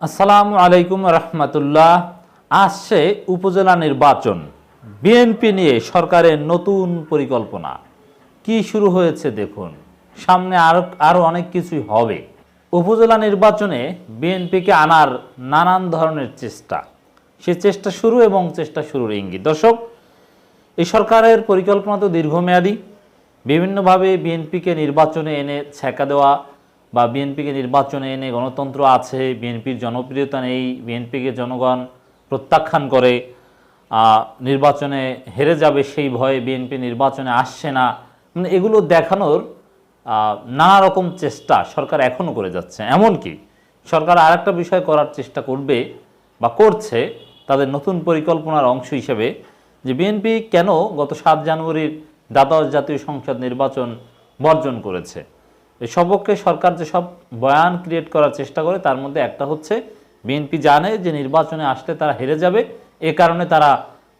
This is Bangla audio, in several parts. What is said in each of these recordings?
আসসালামু আলাইকুম রহমতুল্লাহ। আসছে উপজেলা নির্বাচন। বিএনপি নিয়ে সরকারের নতুন পরিকল্পনা। কি শুরু হয়েছে দেখুন। সামনে আরও আরও অনেক কিছুই হবে। উপজেলা নির্বাচনে বিএনপিকে আনার নানান ধরনের চেষ্টা। সে চেষ্টা শুরু এবং চেষ্টা শুরুর ইঙ্গিত। দর্শক এই সরকারের পরিকল্পনা তো দীর্ঘমেয়াদী। বিভিন্নভাবে বিএনপিকে নির্বাচনে এনে ছেঁকা দেওয়া বা বিএনপিকে নির্বাচনে এনে গণতন্ত্র আছে, বিএনপির জনপ্রিয়তা নেই, বিএনপিকে জনগণ প্রত্যাখ্যান করে নির্বাচনে হেরে যাবে সেই ভয়ে বিএনপি নির্বাচনে আসছে না। মানে এগুলো দেখানোর নানা রকম চেষ্টা সরকার এখনও করে যাচ্ছে। এমনকি সরকার আর একটা বিষয় করার চেষ্টা করবে বা করছে তাদের নতুন পরিকল্পনার অংশ হিসেবে যে বিএনপি কেন গত সাত জানুয়ারির দ্বাদশ জাতীয় সংসদ নির্বাচন বর্জন করেছে? এই সবককে সরকার যেসব বয়ান ক্রিয়েট করার চেষ্টা করে, তার মধ্যে একটা হচ্ছে বিএনপি জানে যে নির্বাচনে আসলে তারা হেরে যাবে, এ কারণে তারা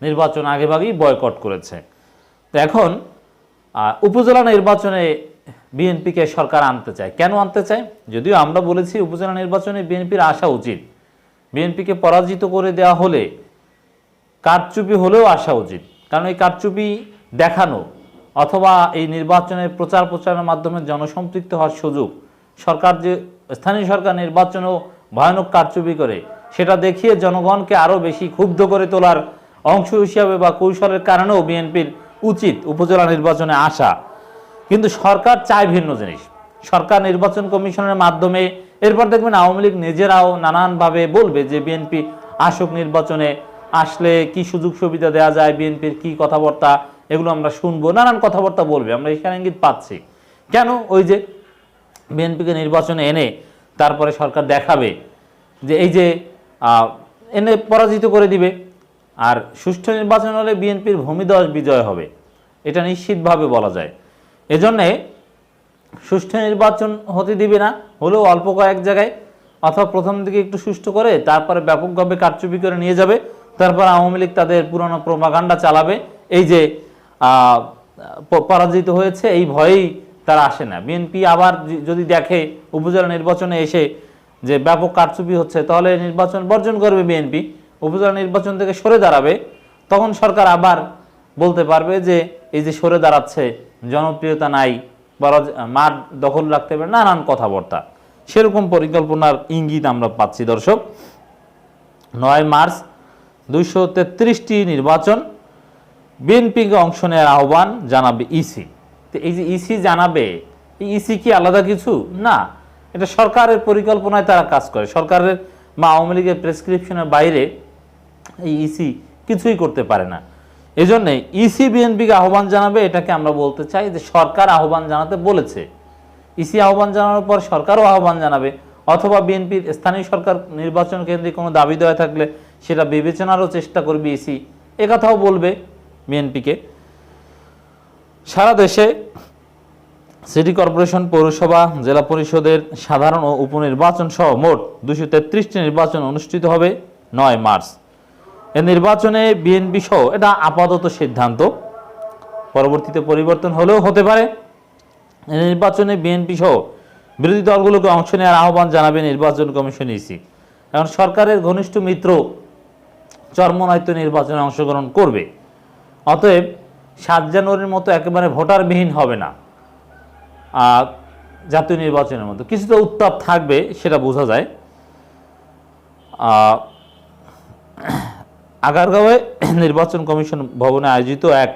নির্বাচন আগেভাগেই বয়কট করেছে। তো এখন উপজেলা নির্বাচনে বিএনপিকে সরকার আনতে চায়। কেন আনতে চায়? যদিও আমরা বলেছি উপজেলা নির্বাচনে বিএনপির আসা উচিত। বিএনপিকে পরাজিত করে দেওয়া হলে কারচুপি হলেও আসা উচিত। কারণ এই কারচুপি দেখানো অথবা এই নির্বাচনের প্রচার প্রচারের মাধ্যমে জনসম্পৃক্ত হওয়ার সুযোগ। সরকার যে, স্থানীয় সরকার নির্বাচনেও ভয়ানক কারচুপি করে, সেটা দেখিয়ে জনগণকে আরও বেশি ক্ষুব্ধ করে তোলার অংশ হিসাবে বা কৌশলের কারণেও বিএনপির উচিত উপজেলা নির্বাচনে আসা। কিন্তু সরকার চায় ভিন্ন জিনিস। সরকার নির্বাচন কমিশনের মাধ্যমে এরপর দেখবেন আওয়ামী লীগ নিজেরাও নানানভাবে বলবে যে বিএনপি আসুক নির্বাচনে, আসলে কি সুযোগ সুবিধা দেওয়া যায়, বিএনপির কি কথাবার্তা এগুলো আমরা শুনব, নানান কথাবার্তা বলবে, আমরা এখানে ইঙ্গিত পাচ্ছি। কেন? ওই যে বিএনপিকে নির্বাচনে এনে তারপরে সরকার দেখাবে যে এই যে এনে পরাজিত করে দিবে, আর সুষ্ঠু নির্বাচন হলে বিএনপির ভূমিদশ বিজয় হবে, এটা নিশ্চিতভাবে বলা যায়। এজন্যে সুষ্ঠু নির্বাচন হতে দিবে না, হলেও অল্প কয়েক জায়গায়, অথবা প্রথম দিকে একটু সুষ্ঠু করে, তারপরে ব্যাপকভাবে কারচুপি করে নিয়ে যাবে, তারপর আওয়ামী লীগ তাদের পুরনো প্রমাগান্ডা চালাবে, এই যে পরাজিত হয়েছে, এই ভয়েই তারা আসে না। বিএনপি আবার যদি দেখে উপজেলা নির্বাচনে এসে যে ব্যাপক কারচুপি হচ্ছে, তাহলে নির্বাচন বর্জন করবে বিএনপি উপজেলা নির্বাচন থেকে সরে দাঁড়াবে, তখন সরকার আবার বলতে পারবে যে, এই যে সরে দাঁড়াচ্ছে, জনপ্রিয়তা নাই বরং মাঠ দখল রাখতে পারে, নানান কথাবার্তা। সেরকম পরিকল্পনার ইঙ্গিত আমরা পাচ্ছি, দর্শক। নয় মার্চ দুইশো নির্বাচন বিএনপিকে অংশ নেওয়ার আহ্বান জানাবে ইসি তো এই যে ইসি জানাবে, এই ইসি কি আলাদা কিছু? না, এটা সরকারের পরিকল্পনায় তারা কাজ করে। সরকারের বা আওয়ামী লীগের প্রেসক্রিপশনের বাইরে এই ইসি কিছুই করতে পারে না। এজন্যে ইসি বিএনপিকে আহ্বান জানাবে, এটাকে আমরা বলতে চাই যে সরকার আহ্বান জানাতে বলেছে। ইসি আহ্বান জানানোর পর সরকারও আহ্বান জানাবে, অথবা বিএনপির স্থানীয় সরকার নির্বাচন কেন্দ্রে কোনো দাবি দেওয়া থাকলে সেটা বিবেচনারও চেষ্টা করবে ইসি একথাও বলবে। বিএনপিকে। সারা দেশে সিটি কর্পোরেশন, পৌরসভা, জেলা পরিষদের সাধারণ ও উপনির্বাচন সহ মোট দুশো তেত্রিশটি নির্বাচন অনুষ্ঠিত হবে নয় মার্চ। এ নির্বাচনে বিএনপি সহ এটা আপাতত সিদ্ধান্ত। পরবর্তীতে পরিবর্তন হলেও হতে পারে। এই নির্বাচনে বিএনপি সহ বিরোধী দলগুলোকে অংশ নেওয়ার আহ্বান জানাবে নির্বাচন কমিশন ইসি। এখন সরকারের ঘনিষ্ঠ মিত্র চর্মনায়িত নির্বাচনে অংশগ্রহণ করবে। অতএব সাত জানুয়ারির মতো একেবারে ভোটারবিহীন হবে না জাতীয় নির্বাচনের মতো। কিছুটা উত্তাপ থাকবে, সেটা বোঝা যায়। আগারগাঁওয়ে নির্বাচন কমিশন ভবনে আয়োজিত এক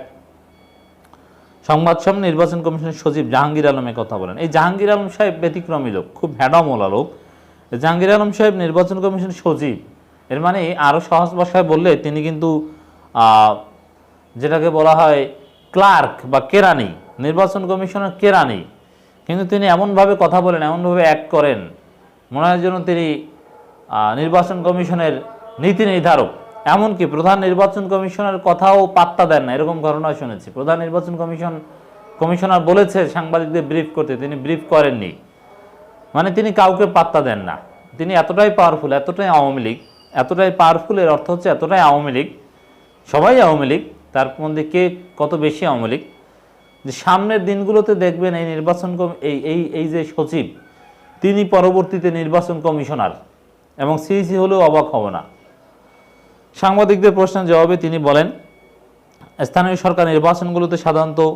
সংবাদ সম্মেলনে নির্বাচন কমিশনের সচিব জাহাঙ্গীর আলমের কথা বলেন। এই জাহাঙ্গীর আলম সাহেব ব্যতিক্রমী লোক, খুব ভ্যাডামোলা লোক। জাহাঙ্গীর আলম সাহেব নির্বাচন কমিশন সচিব। এর মানে আরও সহজ ভাষায় বললে তিনি কিন্তু যেটাকে বলা হয় ক্লার্ক বা কেরানি, নির্বাচন কমিশনের কেরানি। কিন্তু তিনি এমনভাবে কথা বলেন, এমনভাবে অ্যাক্ট করেন, মনে হয় যেন তিনি নির্বাচন কমিশনের নীতি নির্ধারক। এমনকি প্রধান নির্বাচন কমিশনের কথাও পাত্তা দেন না, এরকম ঘটনা শুনেছি। প্রধান নির্বাচন কমিশন, কমিশনার বলেছে, সাংবাদিকদের ব্রিফ করতে, তিনি ব্রিফ করেননি। মানে তিনি কাউকে পাত্তা দেন না। তিনি এতটাই পাওয়ারফুল এতটাই আওয়ামী লীগ, এতটাই পাওয়ারফুল এর অর্থ হচ্ছে এতটাই আওয়ামী লীগ, সবাই আওয়ামী লীগ তার মধ্যে কে কত বেশি আওয়ামী লীগ? যে সামনের দিনগুলোতে দেখবেন এই নির্বাচন কম- এই এই এই যে সচিব, তিনি পরবর্তীতে নির্বাচন কমিশনার এবং সিইসি হলেও অবাক হব না। সাংবাদিকদের প্রশ্নের জবাবে তিনি বলেন, স্থানীয় সরকার নির্বাচনগুলোতে সাধারণত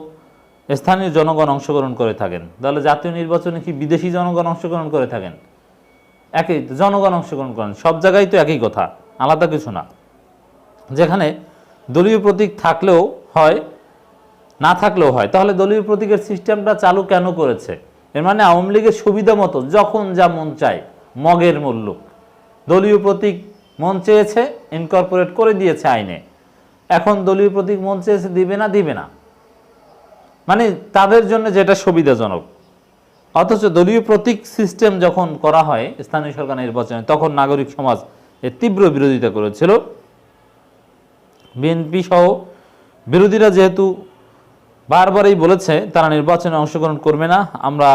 স্থানীয় জনগণ অংশগ্রহণ করে থাকেন। তাহলে জাতীয় নির্বাচনে কি বিদেশি জনগণ অংশগ্রহণ করে থাকেন? একই, জনগণ অংশগ্রহণ করেন। সব জায়গায় তো একই কথা, আলাদা কিছু না। যেখানে দলীয় প্রতীক থাকলেও হয়, না থাকলেও হয়। তাহলে দলীয় প্রতীকের সিস্টেমটা চালু কেন করেছে? এর মানে আওয়ামী লীগের সুবিধা মতো যখন যা মন চায়, মগের মূল্য। দলীয় প্রতীক মন চেয়েছে ইনকর্পোরেট করে দিয়েছে আইনে। এখন দলীয় প্রতীক মন চেয়েছে, দিবে না দিবে না। মানে তাদের জন্য যেটা সুবিধাজনক। অথচ দলীয় প্রতীক সিস্টেম যখন করা হয়, স্থানীয় সরকার নির্বাচনে, তখন নাগরিক সমাজ এর তীব্র বিরোধিতা করেছিল। বিএনপি সহ বিরোধীরা যেহেতু বারবারই বলেছে, তারা নির্বাচনে অংশগ্রহণ করবে না। আমরা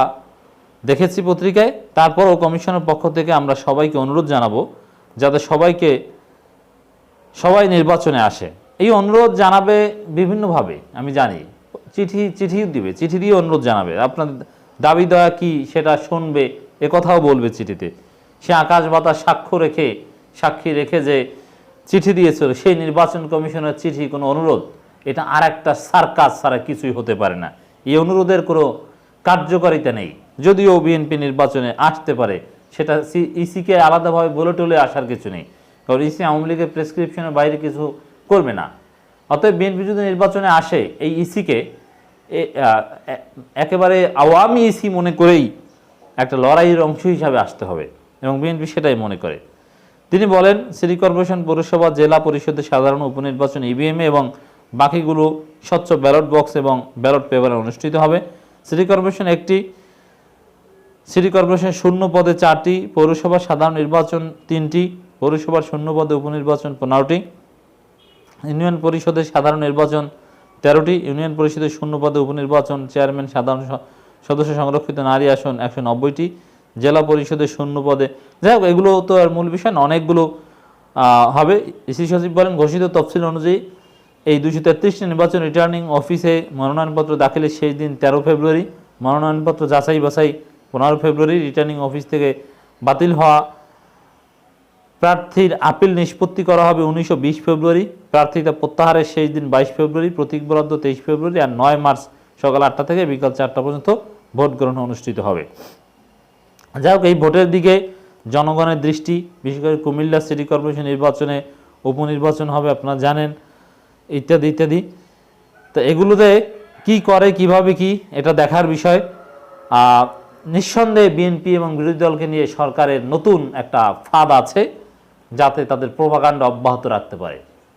দেখেছি পত্রিকায়, তারপরও কমিশনের পক্ষ থেকে আমরা সবাইকে অনুরোধ জানাব যাতে সবাইকে, সবাই নির্বাচনে আসে। এই অনুরোধ জানাবে বিভিন্নভাবে, আমি জানি। চিঠি চিঠি দিবে, চিঠি দিয়ে অনুরোধ জানাবে। আপনার দাবি দেওয়া কি সেটা শুনবে, এ কথাও বলবে চিঠিতে। সে আকাশ বাতাস সাক্ষ্য রেখে, সাক্ষী রেখে যে চিঠি দিয়েছিল, সেই নির্বাচন কমিশনের চিঠি কোনো অনুরোধ? এটা আর একটা সার্কাস ছাড়া কিছুই হতে পারে না। এই অনুরোধের কোনো কার্যকারিতা নেই। যদিও বিএনপি নির্বাচনে আসতে পারে, সেটা ইসিকে আলাদাভাবে বলে টলে আসার কিছু নেই। কারণ ইসি আওয়ামী লীগের প্রেসক্রিপশনের বাইরে কিছু করবে না। অতএব বিএনপি যদি নির্বাচনে আসে, এই ইসিকে একেবারে আওয়ামী ইসি মনে করেই একটা লড়াইয়ের অংশ হিসাবে আসতে হবে। এবং বিএনপি সেটাই মনে করে। তিনি বলেন, সিটি কর্পোরেশন পৌরসভা, জেলা পরিষদের সাধারণ উপনির্বাচন ইভিএমে এবং বাকিগুলো স্বচ্ছ ব্যালট বক্স এবং ব্যালট পেপারে অনুষ্ঠিত হবে। সিটি কর্পোরেশন একটি, সিটি কর্পোরেশন শূন্য পদে চারটি পৌরসভার সাধারণ নির্বাচন তিনটি, পৌরসভার শূন্য পদে উপনির্বাচন পনেরোটি, ইউনিয়ন পরিষদের সাধারণ নির্বাচন তেরোটি, ইউনিয়ন পরিষদের শূন্য পদে উপনির্বাচন চেয়ারম্যান, সাধারণ সদস্য সংরক্ষিত নারী আসন একশো নব্বইটি জেলা পরিষদের শূন্য পদে যাই হোক, এগুলো তো আর মূল বিষয় না, অনেকগুলো হবে। ইসি সচিব বলেন, ঘোষিত তফসিল অনুযায়ী এই দুশো তেত্রিশটি নির্বাচন রিটার্নিং অফিসে মনোনয়নপত্র দাখিলের শেষ দিন তেরো ফেব্রুয়ারি। মনোনয়নপত্র যাচাই বাছাই পনেরো ফেব্রুয়ারি রিটার্নিং অফিস থেকে বাতিল হওয়া প্রার্থীর আপিল নিষ্পত্তি করা হবে উনিশশো বিশ ফেব্রুয়ারি। প্রার্থীতা প্রত্যাহারের শেষ দিন বাইশ ফেব্রুয়ারি, প্রতীক বরাদ্দ তেইশ ফেব্রুয়ারি আর নয় মার্চ সকাল আটটা থেকে বিকাল চারটা পর্যন্ত ভোট গ্রহণ অনুষ্ঠিত হবে। যাই হোক, এই ভোটের দিকে জনগণের দৃষ্টি, বিশেষ করে কুমিল্লা সিটি কর্পোরেশন নির্বাচনে উপনির্বাচন হবে, আপনারা জানেন, ইত্যাদি ইত্যাদি। তো এগুলোতে কি করে, কীভাবে কি, এটা দেখার বিষয়। নিঃসন্দেহে বিএনপি এবং বিরোধী দলকে নিয়ে সরকারের নতুন একটা ফাঁদ আছে, যাতে তাদের প্রভাকাণ্ড অব্যাহত রাখতে পারে।